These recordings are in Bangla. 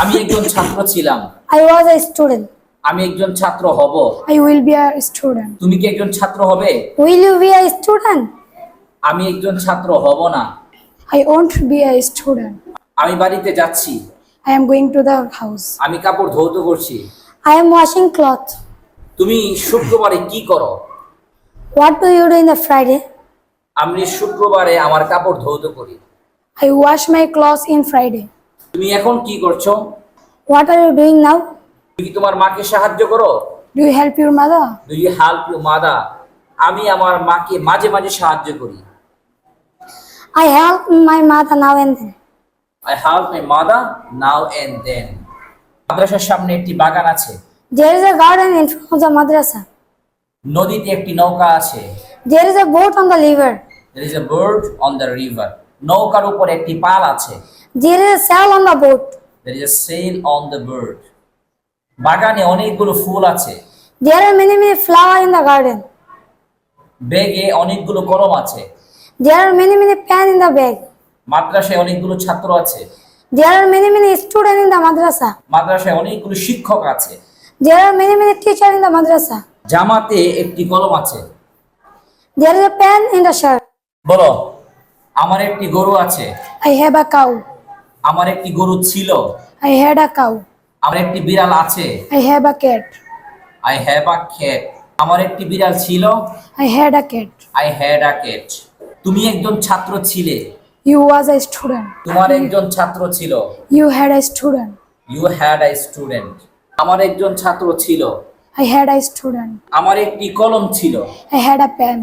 আমি একজন ছাত্র ছিলাম। আই ওয়াজ আ স্টুডেন্ট আমি একজন ছাত্র হব। I will be a student তুমি কি একজন ছাত্র হবে? Will you be a student আমি একজন ছাত্র হব না। I won't be a student আমি বাড়িতে যাচ্ছি। I am going to the house আমি কাপড় ধৌতো করছি। আই এম ওয়াশিং ক্লথ তুমি শুক্রবারে কি করো? What do you do in the Friday আমি শুক্রবারে আমার কাপড় ধৌতো করি। I wash my cloth in Friday তুমি এখন কি করছ What are you doing now? তুমি কি তোমার মাকে সাহায্য করো Do you help your mother? Do you help you mother আমি আমার মাকে মাঝে মাঝে সাহায্য করি I help my mother now and then. I help my mother now and দেন মাদ্রাসার সামনে একটি বাগান আছে There is a garden in front of the madrasa. নদীতে একটি নৌকা আছে There is a boat on the river. There is a bird on the river নৌকার উপর একটি পাল আছে There is a sail on the boat. There is a sail on the bird বাগানে অনেকগুলো ফুল আছে There are many many flowers in the garden. ব্যাগে অনেকগুলো কলম আছে There are many many pen in the bag. মাদ্রাসায় অনেকগুলো ছাত্র আছে There are many many students in the madrasa. মাদ্রাসায় অনেকগুলো শিক্ষক আছে There are many many teachers in the madrasa. জামাতে একটি কলম আছে There is a pen in the shirt. বলো আমার একটি গরু আছে I have a cow. আমার একটি গরু ছিল। আই had a কাউ আমার একটি বিড়াল আছে। I have a cat. I have a cat আমার একটি বিড়াল ছিল। I had a cat. I had a cat তুমি একজন ছাত্র ছিলে। ইউ ওয়াজ a স্টুডেন্ট তোমার একজন ছাত্র ছিল। You had a student you had a student আমার একজন ছাত্র ছিল। আই had a স্টুডেন্ট আমার একটি কলম ছিল। I had a pen.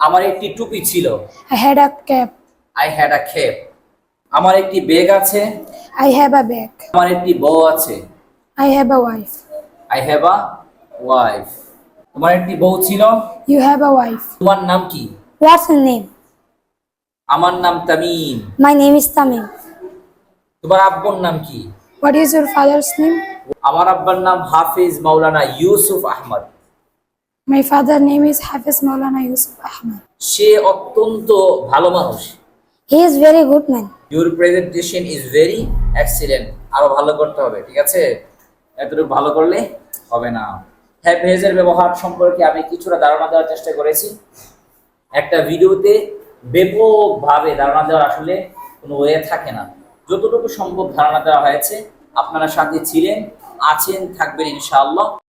আমার একটি টুপি ছিল। I had a cap. I had a cap আমার একটি ব্যাগ আছে। আই হ্যাভ আ ব্যাগ আমার একটি বউ আছে। I have a wife I have a wife তোমার একটি বউ ছিল? ইউ হ্যাভ আ ওয়াইফ তোমার নাম কি? হোয়াটস ইউর নেম আমার নাম Tamim. My name is Tamim তোমার আব্বুর নাম কি? What is your father's name আমার আব্বার নাম Hafez Maulana Yusuf Ahmad. My father name is Hafiz Maulana Yusuf Ahmad সে অত্যন্ত ভালো মানুষ। He is very good man your presentation is very excellent আরও ভালো করতে হবে, ঠিক আছে? এতটুকু ভালো করলে হবে না। হ্যাভ হেজের ব্যবহার সম্পর্কে আমি কিছুটা ধারণা দেওয়ার চেষ্টা করেছি। একটা ভিডিওতে ব্যাপকভাবে ধারণা দেওয়ার আসলে কোনো ওয়ে থাকে না। যতটুকু সম্ভব ধারণা দেওয়া হয়েছে, আপনারা সাথে ছিলেন, আছেন, থাকবেন ইনশাআল্লাহ।